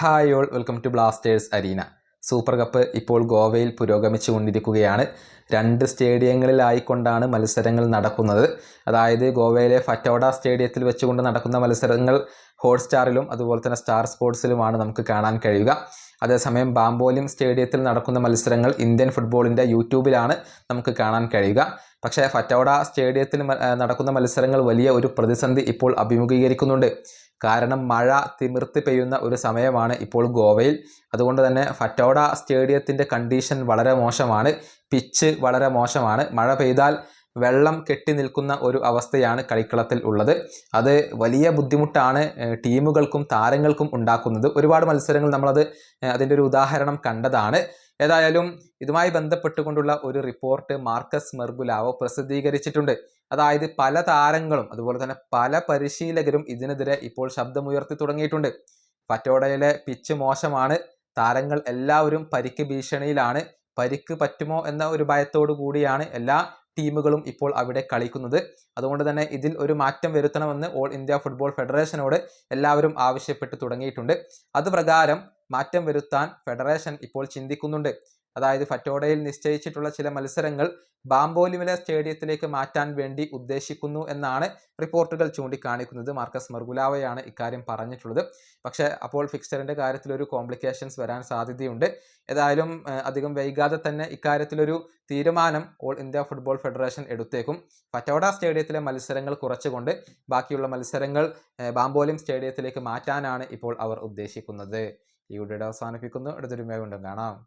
Hi all welcome to Blasters arena super cup ഇപ്പോൾ ഗോവയിൽ പുരോഗമിച്ചു കൊണ്ടിരിക്കുകയാണ് രണ്ട് സ്റ്റേഡിയങ്ങളിലായിക്കൊണ്ടാണ് മത്സരങ്ങൾ നടക്കുന്നത്. അതായത് ഗോവയിലെ ഫറ്റോഡ സ്റ്റേഡിയത്തിൽ വെച്ചുകൊണ്ട് നടക്കുന്ന മത്സരങ്ങൾ ഹോട്ട്സ്റ്റാറിലും അതുപോലെ തന്നെ സ്റ്റാർ സ്പോർട്സിലുമാണ് നമുക്ക് കാണാൻ കഴിയുക. അതേസമയം ബാംബോലിം സ്റ്റേഡിയത്തിൽ നടക്കുന്ന മത്സരങ്ങൾ ഇന്ത്യൻ ഫുട്ബോളിന്റെ യൂട്യൂബിലാണ് നമുക്ക് കാണാൻ കഴിയുക. പക്ഷേ ഫറ്റോഡ സ്റ്റേഡിയത്തിൽ നടക്കുന്ന മത്സരങ്ങൾ വലിയ ഒരു പ്രതിസന്ധി ഇപ്പോൾ അഭിമുഖീകരിക്കുന്നുണ്ട്. കാരണം മഴ തിമിർത്ത് പെയ്യുന്ന ഒരു സമയമാണ് ഇപ്പോൾ ഗോവയിൽ. അതുകൊണ്ട് തന്നെ ഫറ്റോഡ സ്റ്റേഡിയത്തിന്റെ കണ്ടീഷൻ വളരെ മോശമാണ്. പിച്ച് വളരെ മോശമാണ്. മഴ പെയ്താൽ വെള്ളം കെട്ടി നിൽക്കുന്ന ഒരു അവസ്ഥയാണ് കളിക്കളത്തിൽ ഉള്ളത്. അത് വലിയ ബുദ്ധിമുട്ടാണ് ടീമുകൾക്കും താരങ്ങൾക്കും ഉണ്ടാക്കുന്നത്. ഒരുപാട് മത്സരങ്ങൾ നമ്മളത് അതിന്റെ ഒരു ഉദാഹരണം കണ്ടതാണ്. ഏതായാലും ഇതുമായി ബന്ധപ്പെട്ടുകൊണ്ടുള്ള ഒരു റിപ്പോർട്ട് മാർക്കസ് മെർഗുലാവോ പ്രസിദ്ധീകരിച്ചിട്ടുണ്ട്. അതായത് പല താരങ്ങളും അതുപോലെ തന്നെ പല പരിശീലകരും ഇതിനെതിരെ ഇപ്പോൾ ശബ്ദമുയർത്തി തുടങ്ങിയിട്ടുണ്ട്. പറ്റോടയിലെ പിച്ച് മോശമാണ്. താരങ്ങൾ എല്ലാവരും പരിക്ക് ഭീഷണിയിലാണ്. പരിക്ക് പറ്റുമോ എന്ന ഒരു ഭയത്തോടു കൂടിയാണ് എല്ലാ ടീമുകളും ഇപ്പോൾ അവിടെ കളിക്കുന്നത്. അതുകൊണ്ട് തന്നെ ഇതിൽ ഒരു മാറ്റം വരുത്തണമെന്ന് ഓൾ ഇന്ത്യ ഫുട്ബോൾ ഫെഡറേഷനോട് എല്ലാവരും ആവശ്യപ്പെട്ടു തുടങ്ങിയിട്ടുണ്ട്. അതുപ്രകാരം മാറ്റം വരുത്താൻ ഫെഡറേഷൻ ഇപ്പോൾ ചിന്തിക്കുന്നുണ്ട്. അതായത് ഫറ്റോഡയിൽ നിശ്ചയിച്ചിട്ടുള്ള ചില മത്സരങ്ങൾ ബാംബോലിമിലെ സ്റ്റേഡിയത്തിലേക്ക് മാറ്റാൻ വേണ്ടി ഉദ്ദേശിക്കുന്നു എന്നാണ് റിപ്പോർട്ടുകൾ ചൂണ്ടിക്കാണിക്കുന്നത്. മാർക്കസ് മർഗുലാവയാണ് ഇക്കാര്യം പറഞ്ഞിട്ടുള്ളത്. പക്ഷേ അപ്പോൾ ഫിക്സ്ചറിന്റെ കാര്യത്തിലൊരു കോംപ്ലിക്കേഷൻസ് വരാൻ സാധ്യതയുണ്ട്. ഏതായാലും അധികം വൈകാതെ തന്നെ ഇക്കാര്യത്തിലൊരു തീരുമാനം ഓൾ ഇന്ത്യ ഫുട്ബോൾ ഫെഡറേഷൻ എടുത്തേക്കും. ഫറ്റോഡ സ്റ്റേഡിയത്തിലെ മത്സരങ്ങൾ കുറച്ചുകൊണ്ട് ബാക്കിയുള്ള മത്സരങ്ങൾ ബാംബോലിം സ്റ്റേഡിയത്തിലേക്ക് മാറ്റാനാണ് ഇപ്പോൾ അവർ ഉദ്ദേശിക്കുന്നത്. ഈ വീഡിയോ അവസാനിപ്പിക്കുന്നു. അടുത്തൊരു വീണ്ടും കാണാം.